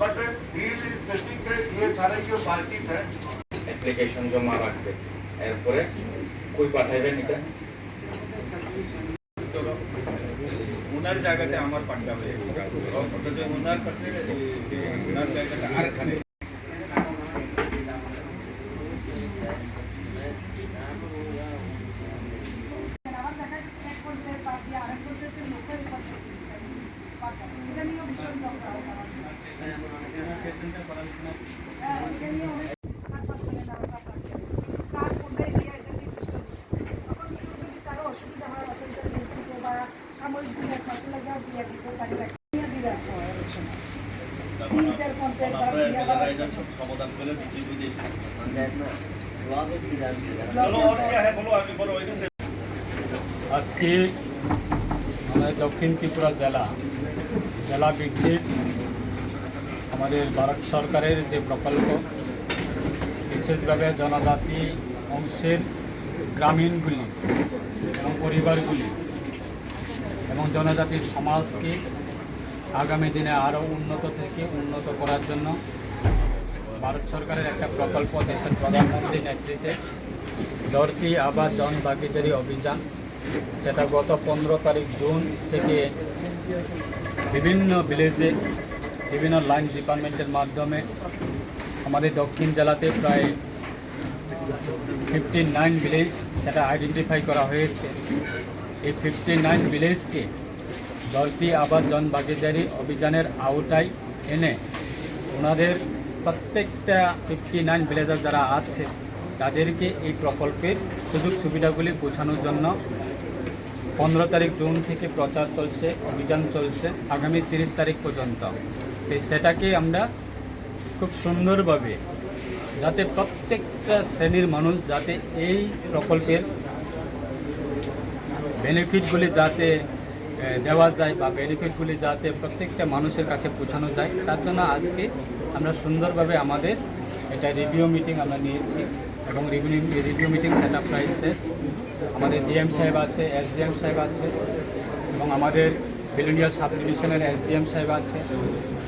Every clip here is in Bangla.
but he is insisting that ये सारा जो बातचीत है অ্যাপ্লিকেশন জমা রাখবে এরপরে কই পাঠাইবেন এটা ওনার জায়গাতে আমার পান্ডা হয়ে গেছে অথচ ওনার কাছে ওনার জায়গাটা আরেকখানে আমার দেখা এক করতে বাদ দিয়ে আরেক করতে তো লোকের আজকে আমাদের দক্ষিণ ত্রিপুরা জেলা জেলা ভিত্তিক আমাদের ভারত সরকারের যে প্রকল্প, বিশেষভাবে জনজাতি অংশের গ্রামীণগুলি এবং পরিবারগুলি এবং জনজাতির সমাজকে আগামী দিনে আরও উন্নত থেকে উন্নত করার জন্য ভারত সরকারের একটা প্রকল্প দেশের প্রধানমন্ত্রীর নেতৃত্বে ধরতি আবাস জন ভাগিদারি অভিযান। সেটা গত পনেরো তারিখ জুন থেকে বিভিন্ন ভিলেজে বিভিন্ন লাইন ডিপার্টমেন্টের মাধ্যমে আমাদের দক্ষিণ জেলাতে প্রায় ফিফটি নাইন ভিলেজ সেটা আইডেন্টিফাই করা হয়েছে। এই ফিফটি নাইন ভিলেজকে দলটি আবাস জন ভাগিদারি অভিযানের আওতায় এনে ওনাদের প্রত্যেকটা ফিফটি নাইন ভিলেজার যারা আছে, তাদেরকে এই প্রকল্পের সুযোগ সুবিধাগুলি বোঝানোর জন্য পনেরো তারিখ জুন থেকে প্রচার চলছে, অভিযান চলছে, আগামী তিরিশ তারিখ পর্যন্ত। সেটাকে আমরা খুব সুন্দরভাবে যাতে প্রত্যেকটা শ্রেণির মানুষ যাতে এই প্রকল্পের বেনিফিটগুলি যাতে দেওয়া যায় বা বেনিফিটগুলি যাতে প্রত্যেকটা মানুষের কাছে পৌঁছানো যায়, তার জন্য আজকে আমরা সুন্দরভাবে আমাদের এটা রিভিউ মিটিং আমরা নিয়েছি। এবং রিভিউ রিভিউ মিটিং সেটা প্রায় শেষ আমাদের ডিএম সাহেব আছে এস এসডিএম সাহেব আছে, এবং আমাদের বিলুনিয়া সাব ডিভিশনের এস এসডিএম সাহেব আছে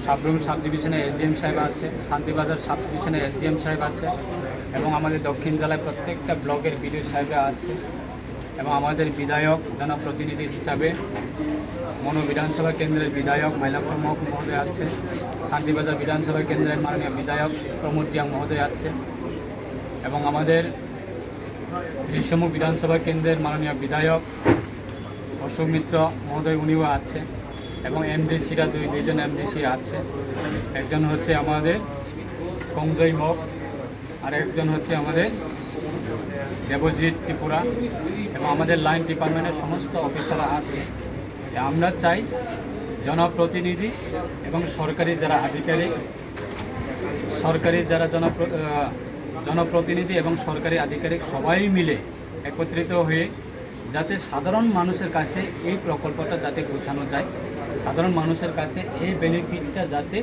সাবরুম সাব ডিভিশনের এস এসডিএম সাহেব আছে শান্তিবাজার সাব ডিভিশনের এস এসডিএম সাহেব আছে, এবং আমাদের দক্ষিণ জেলায় প্রত্যেকটা ব্লকের বিডিও সাহেবরা আছে, এবং আমাদের বিধায়ক জনপ্রতিনিধি হিসাবে মনো বিধানসভা কেন্দ্রের বিধায়ক মাইলাপুর মহ মহোদয় আছে শান্তিবাজার বিধানসভা কেন্দ্রের মাননীয় বিধায়ক প্রমোদ মহোদয় আছে এবং আমাদের গ্রীষ্ম বিধানসভা কেন্দ্রের মাননীয় বিধায়ক অশোক মিত্র মহোদয়, উনিও আছে এবং এমডিসিরা দুই, দুইজন এমডিসি আছে। একজন হচ্ছে আমাদের কংজয় মগ, আর একজন হচ্ছে আমাদের দেবজিৎ ত্রিপুরা। এবং আমাদের লাইন ডিপার্টমেন্টের সমস্ত অফিসাররা আছে। আমরা চাই জনপ্রতিনিধি এবং সরকারি যারা আধিকারিক, সরকারি যারা জনপ্র- জনপ্রতিনিধি এবং সরকারি আধিকারিক সবাই মিলে একত্রিত হয়ে যাতে সাধারণ মানুষের কাছে এই প্রকল্পটা যাতে পৌঁছানো যায় সাধারণ মানুষের কাছে এই বেনিফিটটা যাতে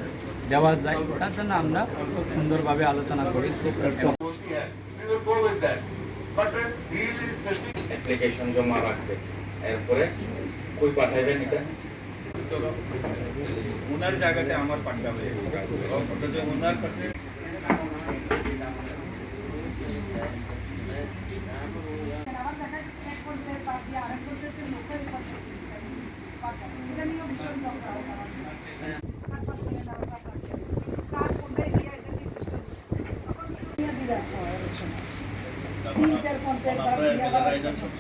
দেওয়া যায় তার জন্য আমরা খুব সুন্দরভাবে আলোচনা করেছি। ওনার জায়গাতে আমার পাঠাবে। ওনার কাছে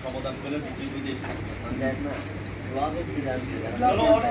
সমাধান করে বিজেপি